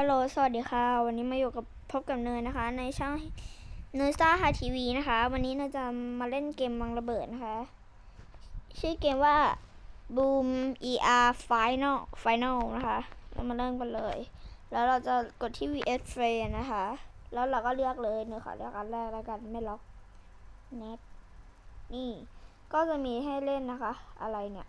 ฮัลโหล สวัสดีค่ะ วันนี้มาอยู่กับพบกับเนยนะคะ ในช่องเนยซ่าฮาทีวีนะคะ วันนี้เนยจะมาเล่นเกมวังระเบิดนะคะ ชื่อเกมว่า Boom ER Final Final นะคะ เรามาเริ่มกันเลย แล้วเราจะกดที่ VS f r a m นะคะ แล้วเราก็เลือกเลยเนยขอเลือกอันแรกแล้วกัน ไม่ล็อก Net นี่ ก็จะมีให้เล่นนะคะ อะไรเนี่ย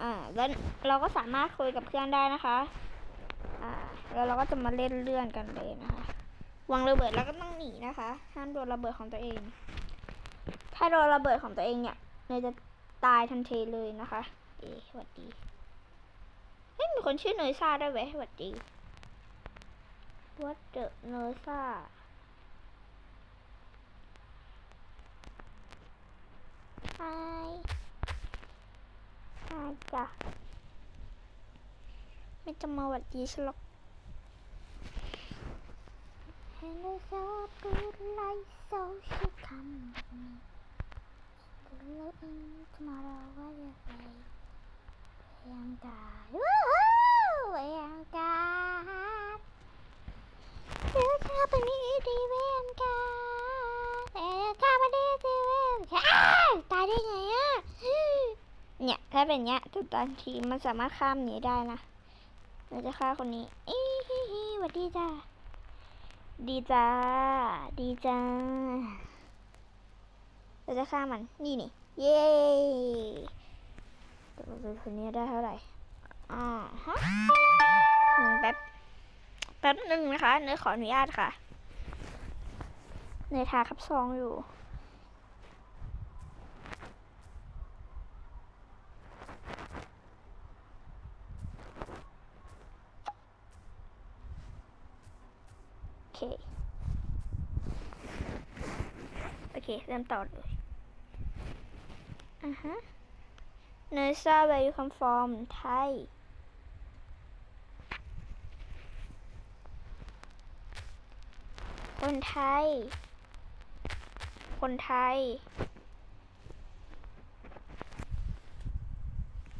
อ่า แล้วเราก็สามารถคุยกับเพื่อนได้นะคะ แล้วเราก็จะมาเล่นเลื่อนกันเลยนะคะวางระเบิดแล้วก็ต้องหนีนะคะ ห้ามโดนระเบิดของตัวเอง ถ้าโดนระเบิดของตัวเองเนี่ยเนยจะตายทันทีเลยนะคะ เอ๊ะสวัสดีเฮ้ยมีคนชื่อเนยซ่าด้วยเว้ยสวัสดี What the เนยซา Hi Hi จ้ะไม่จะมาหวัดดีฉันหรอก Hello so good like so she come with me Looking tomorrow what you say เวียงกาวู้ฮู้เวียงกาเดี๋ยวข้าไปนี่ดีเวียงกาเดี๋ยวข้าไปนี่ดีเวียงกาอ้าวตายได้ไงอะเนี่ยถ้าเป็นเนี้ยแต่บางทีมันสามารถข้ามหนีได้นะเราจะฆ่าคนนี้อีฮิฮิวัดดีจ้า ดีจ้า ดีจ้า เราจะฆ่ามัน นี่นี่ เย้ต่เราจะคนนี้ได้เท่าไหร่อ่าฮะหนึ่งแป๊บ แป๊บหนึ่งนะคะ เนยขออนุญาตค่ะ เนยทาคับซองอยู่ เค โอเค เริ่มต่อเลยอ่าฮะเนยซ่า where you come from ไทยคนไทย คนไทย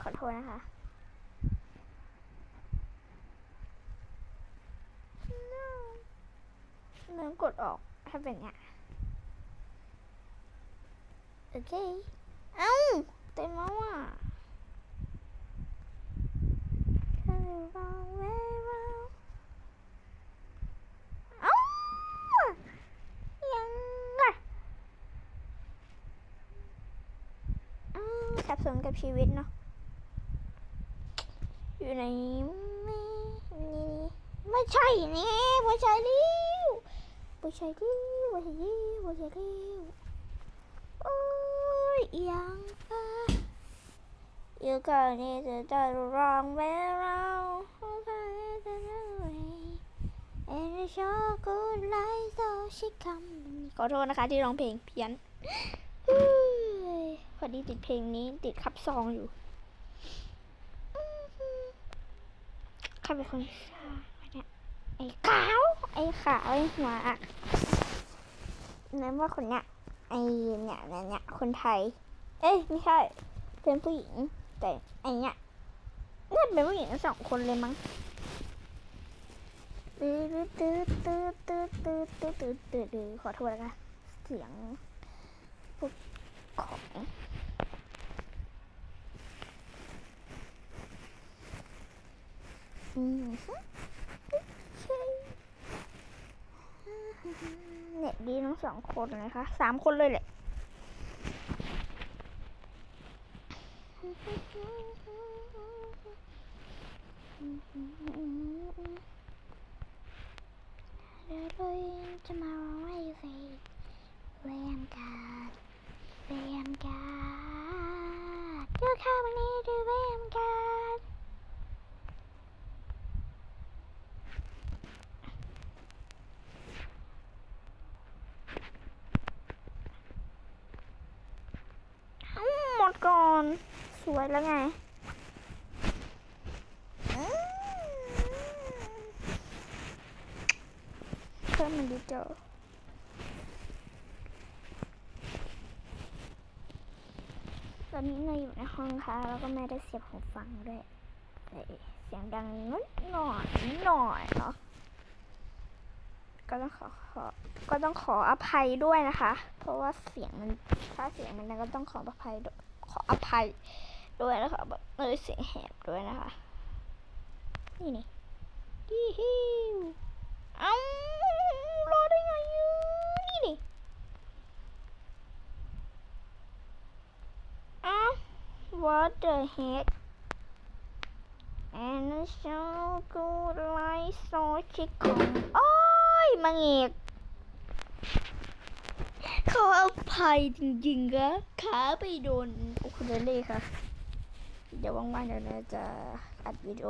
ขอโทษนะคะ เริ่มกดออกถ้าเป็นเนี้ยโอเค เอ้าเต็มแล้วอะถ้าเราวางไว้เราอ้ายังอะอ้าวสับสนกับชีวิตเนาะ อยู่ในนี่นี่ไม่ใช่นี่ไม่ใช่ลิ บ่ใช่ดิบ่ใช่ดิบ่ใช่ดิโอ้ยยังฟ้อยู่ก่อนนี่จะได้ร้องเไปแล้วเขาก็จะนั่งเลยเอ็นชอกูไลท์โซชิคัมขอโทษนะคะที่ร้องเพลงเพี้ยนพอดีติดเพลงนี้ติดคับซองอยู่ใครเป็นคนสร้างเนี่ยไอ้กาว ไอ้ขาวไอ้หัวอะนั่นว่าคนเนี้ยไอ้เนี่ยเนี่ยเนี่ยคนไทย เอ้ยไม่ใช่ เป็นผู้หญิง แต่ไอ้เนี่ยน่าเป็นผู้หญิงทั้งสองคนเลยมั้งตื้อตื้อตื้อตื้อตื้อตื้อตื้อตื้อตื้อขอโทษนะคะเสียงพวกของอืมฮึใช่ เน็ตดีทั้งสองคนเลยค่ะสามคนเลยแหละ Halloween tomorrow where you say Lamb God Lamb God You come and need to Lamb God เอาหมดก่อน สวย แล้วไงเพิ่มมันดีเจอตอนนี้เนยอยู่ในห้องค่ะ แล้วก็แม่ได้เสียบหูฟังด้วยเอ้ยเสียงดังนิดหน่อยนิดหน่อยเนาะก็ต้องขอขอ ก็ต้องขออภัยด้วยนะคะ เพราะว่าเสียงมันถ้าเสียงมันก็ต้องขออภัยขออภัย ด้วยนะคะแบบเออเสียงแหบด้วยนะคะ นี่นี่ดีฮิวเอ้ารอได้ไงอะนี่นี่เอ้า what the heck and shall go like so chicken โอ้ยมังเอกขออภัยจริงๆค่ะขาไปโดนโอคูเลเล่ค่ะ เดี๋ยวว่างๆเดี๋ยวเราจะอัดวิดีโอ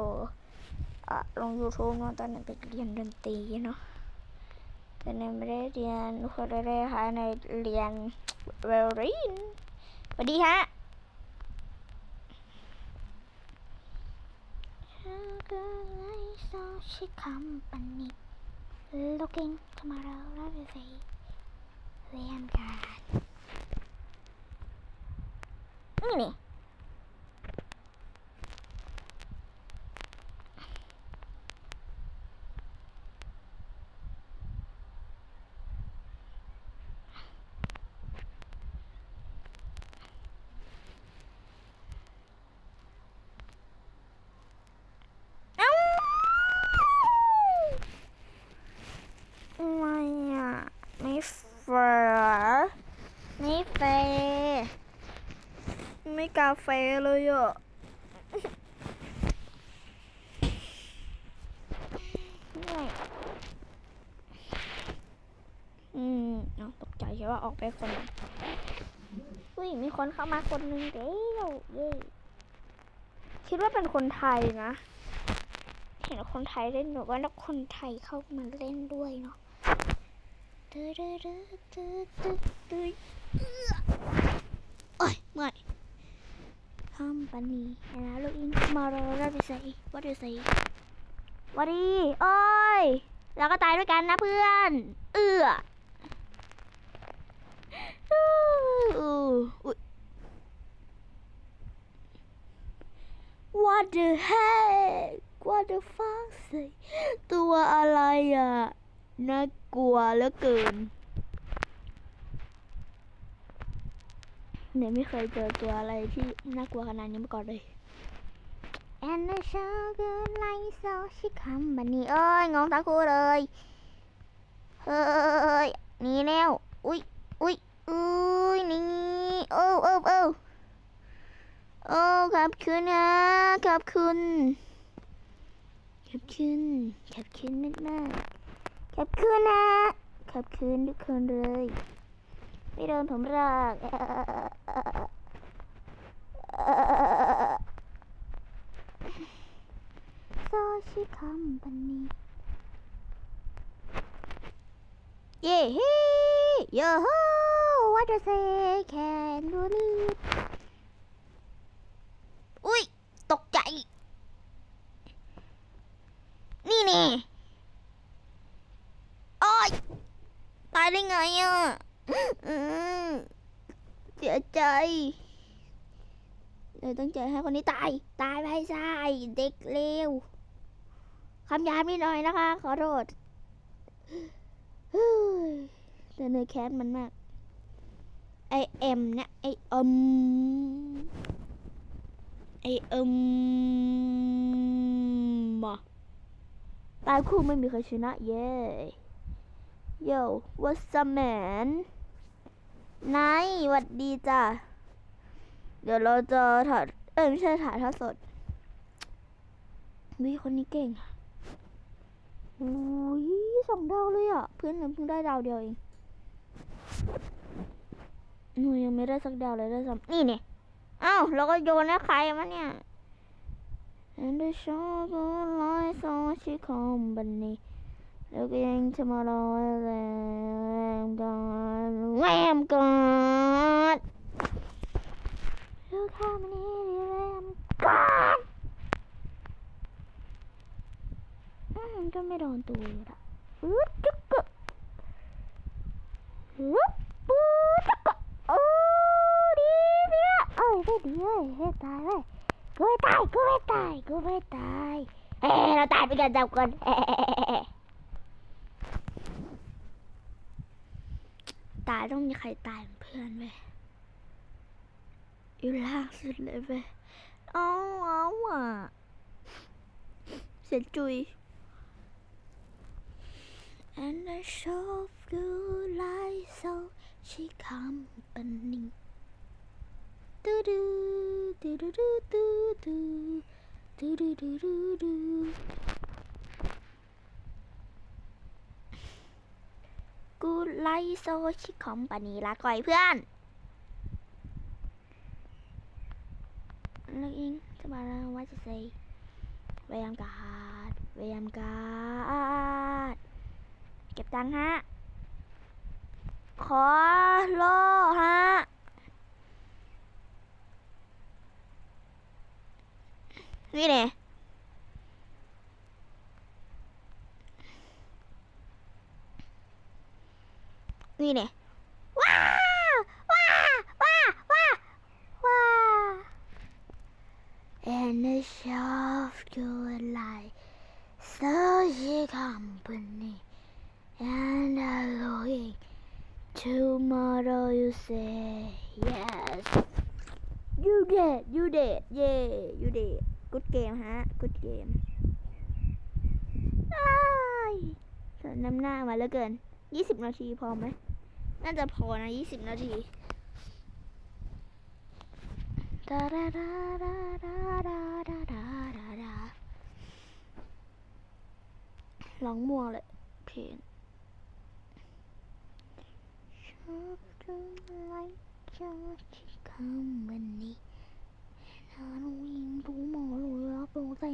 ลง YouTube เนาะตอนนั้นไปเรียนดนตรีเนาะต่ในไม่ได้เรียนโอคูเลเล่ค่ะในเรียนเวลรินสวัสดีฮะ She company looking tomorrow let me see เรียนกันนี่นี่ เอ้าไม่อะ ไม่แฟร์ไม่แฟร์ไม่ กาแฟเลยอะไม่อืมเอาตกใจใช่ว่าออกไปคนนึงอุ้ยมีคนเข้ามาคนหนึ่งเดียวเย้คิดว่าเป็นคนไทยนะ เห็นคนไทยเล่นหนูว่านักคนไทยเข้ามาเล่นด้วยเนาะตึ๊ดตึ๊ดตึ๊ดตึ๊ดตึ๊ดเอื้อโอ้ยเมื่อย คำปันนี้แล้วลูกอินมาเราเราไปใส่ว่าจะใส่วัดดีโอ้ย เราก็ตายด้วยกันนะเพื่อน เอืออ What the heck What the fuck ตัวอะไรอะ น่ากลัวเหลือเกิน เนี่ยไม่เคยเจอตัวอะไรที่น่ากลัวขนาดนี้มาก่อนเลย And the sugar like so she come บันนี้เอ้ยงงตาคูเลย เฮ้ยหนี่แล้ว อุ้ยอุ้ยอุ้ยนี่โอ้โอ้โอ้โอ้ขอบคุณนะขอบคุณขอบคุณขอบคุณมากมากๆขอบคุณนะขอบคุณทุกคนเลย ไม่โดนผมหรอกเอ่อเอ่อเอ่อโซชิคัมปันนี้เย้ฮีโยโฮ what to say can you read อุ้ย ตกใจ นี่นี่โอ้ยตายได้ไงอะอืม เสียใจเลยต้องใจให้คนนี้ตาย ตายไปซะไอ้เด็กเลวคำยาบนิดหน่อยนะคะ ขอโทษเฮ้ยแต่เนยแค้นมันมาก ไอเอ็มเนี่ยไอเอ็มไอเอิมมาตายคู่ไม่มีใครชนะ เย้โย่ what's up man นายหวัดดีจ้ะ เดี๋ยวเราจะถ่ายเอ้ยไม่ใช่ถ่ายทอดสดวิคนนี้เก่งอะอุ้ยสองดาวเลยอะ เพื่อนหนูเพิ่งได้ดาวเดียวเองหนูยังไม่ได้สักดาวเลยได้วยซ้ำนี่เนี่ยเอ้าแล้วก็โยนให้ใครมาเนี่ย And the shop lights on she company looking tomorrow lamb gone lamb gone look how many lamb gone อืมก็ไม่โดนตัวละอึดจุกกะอึดปูจุกกะโอ้ดีเสียเอ้ยไม่ดีเอ้ยเฮ้ตายเลยกูไม่ตายกูไม่ตายกูไม่ตายเอ้เราตายไปกันจับกันเอ้ ตายต้องมีใครตายเป็นเพื่อนเว้ยอยู่ล่างสุดเลยเว้ยเอาเอาอะเสียจุย And I show you like so she company. Do do do do do กูไลโซชิคอมปานีลาก่อยเพื่อนนักอิงะมายแล้วว่าจะใส่พยายามการพยายมกาดเก็บตังค์ฮะ ขอโลฮะ นี่เนี่ย นี่เนี่ยว้าว้าว้าว้าว้า And the shop good light so she company and I'm looking tomorrow you say yes you did you did yeah you did good game ฮะ good game อ้ายสนน้ำหน้ามาแล้วเกิน 20 นาทีพอไหม น่าจะพอนะ20นาทีดาดาดาดาดาดาดาดาดาดาร้องมัวเลยเพลงชอบดูไลค์จอที่คำวันนี้นอนวิ่งดูหมอรู้รับรู้ใส่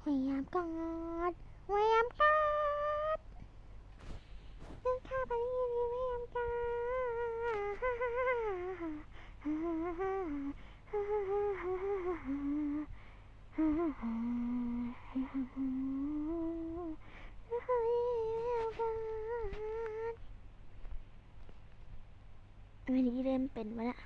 พยายามกอดพยายามกอด ไปนี่พยายามกอดวันนี้เริ่มเป็นวะเนี่ย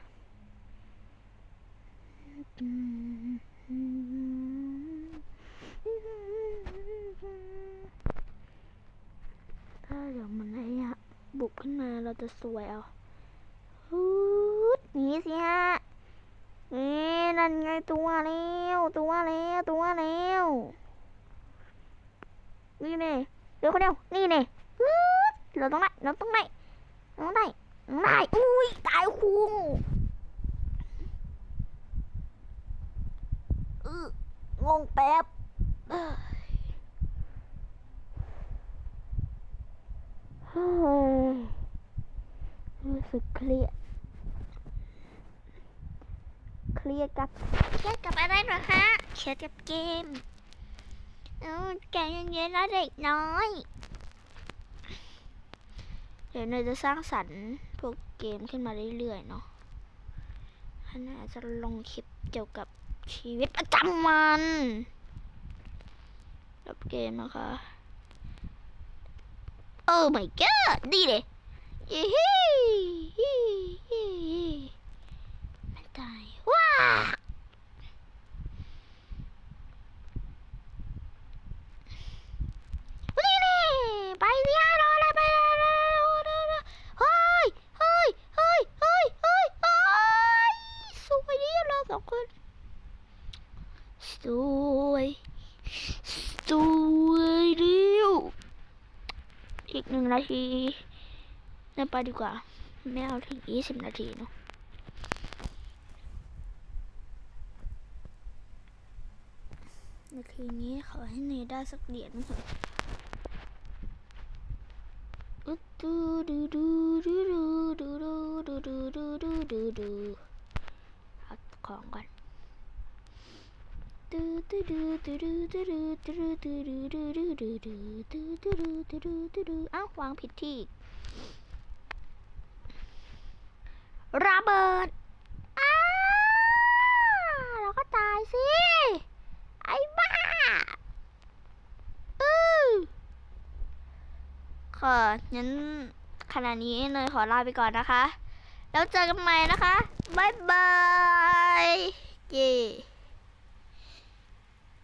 ถ้าเดี๋ยวมันไอ้อะบุกขึ้นมาเรา จะสวยเอาฮูดหนีสิฮะนี่นั่นไงตัวแล้วตัวแล้วตัวแล้วนี่เน่เดี๋ยวคนเดียวนี่เน่ฮูดเราต้องได้เราต้องได้เราต้องได้ไม่อุ้ยตายคุงเอองงแป๊บเอ้ รู้สึกเครียด เครียดกับ เครียดกับอะไรหรอฮะเครียดกับเกมเอ้าแกยังเย็นๆนะเด็กน้อย เดี๋ยวเนยจะสร้างสรรค์พวกเกมขึ้นมาเรื่อยๆเนาะอันนี้อาจจะลงคลิปเกี่ยวกับชีวิตประจำวันกับเกมนะคะ โอ้ my god ดีเลยยี่ฮีฮีฮีมันตายว้านี่นี่ไปสิฮะรออะไรไปรอรอรอรอเฮ้ยเฮ้ยเฮ้ยเฮ้ยเฮ้ยเฮ้ยสวยดีเราสองคนสวยสวยเดียวอีกหนึ่งนา ทีเดินไปดีกว่า ไม่เอาถึงยี่สิบนาทีเนาะนาทีนี้ขอให้เนยได้สักเหรียญเถอะดูดูดูดูดูดูดูดูดูดูดูดูดูเอาของก่อน อ้าววางผิดที่ระเบิดอ้าเราก็ตายสิ ไอ้บ้าอือค่ะงั้นขณะนี้เนยขอลาไปก่อนนะคะ แล้วเจอกันใหม่นะคะ บ๊ายบาย เย่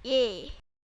Yeah.